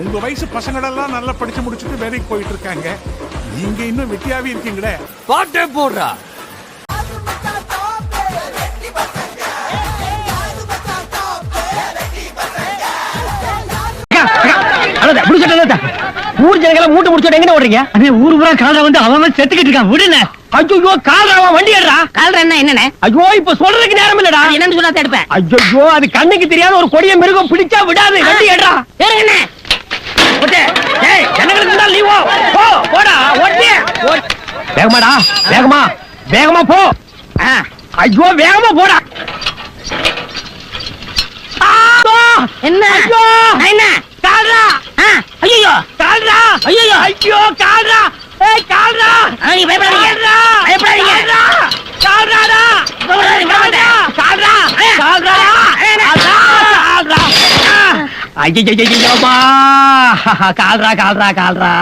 உங்க வயசு பசங்களெல்லாம் நல்லா படிச்சு முடிச்சுட்டு வேலைக்கு போயிட்டு இருக்காங்க நீங்க இன்னும் வெட்டியாவே இருக்கீங்களே? பாட்டே போடுறா. ஊர் ஜனங்களை மூட்டை முடிச்சோட எங்க ஓடுறீங்க? அண்ணே ஊர் பூரா காலரா வந்து அவன் செத்துக்கிட்டு இருக்கான். விடுன ஐயோ காலராவா வண்டி ஏடுறா கால்ற என்ன என்னண்ணே? ஐயோ இப்ப சொல்றதுக்கு நேரம் இல்லடா. என்னன்னு சொன்னா எடுப்பேன் ஐயோ அது கண்ணுக்கு தெரியாத ஒரு கொடிய மிருகம் பிடிச்சா விடாது. வண்டி ஏடுறா ஏறுங்கண்ணே ஓட்டே வேகமாடா வேகமா வேகமா போ. ஐயோ வேகமா போடா! என்ன? ஐயோ! என்ன? கால்ரா. ஐயோ கால்ரா. ஐயையோ! ஐயோ கால்ரா. ஏய் கால்ரா. கால்ரா பயப்படாதீங்க கால்ரா கால்ராடா பயப்படாதீங்க, பயப்படாதீங்க. கால்ரா ஏய், கால்ரா ஏய், ஏய், கால்ரா கால்ரா ஐயோ கால்ரா கால்ரா கால்ரா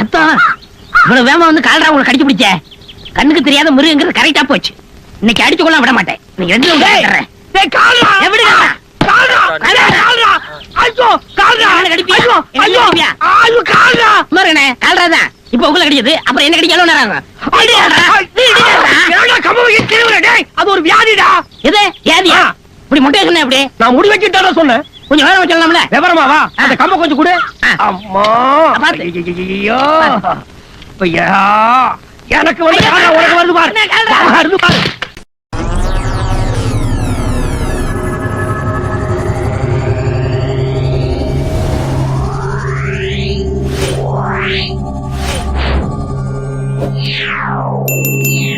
அத்தான் இவ்வளவு வேகமா வந்து கால்ரா உங்களை கடிச்சு பிடிச்ச. கண்ணுக்கு தெரியாத மிருகங்கிறது கரெக்டா போச்சு. இன்னைக்கு அடிச்சு கொள்ள விட மாட்டேன். நீங்க ரெண்டு இப்ப உங்களை கடிச்சது அப்புறம் என்ன கடிக்க? நீ நீ அது ஒரு வியாதிடா. எது? ஆ. இப்படி முட்டைய சொன்ன எப்படி? நான் முடி வச்சுட்டாடா சொன்னேன். கொஞ்சம் வேற வச்சிடலாம்ல? விவரமா வா. அந்த கம்ப கொஞ்சம் கொடு. அம்மா. ஐயோ ஐயா எனக்கு வந்து உனக்கு வருது பாரு. வருது பாரு. Yeah.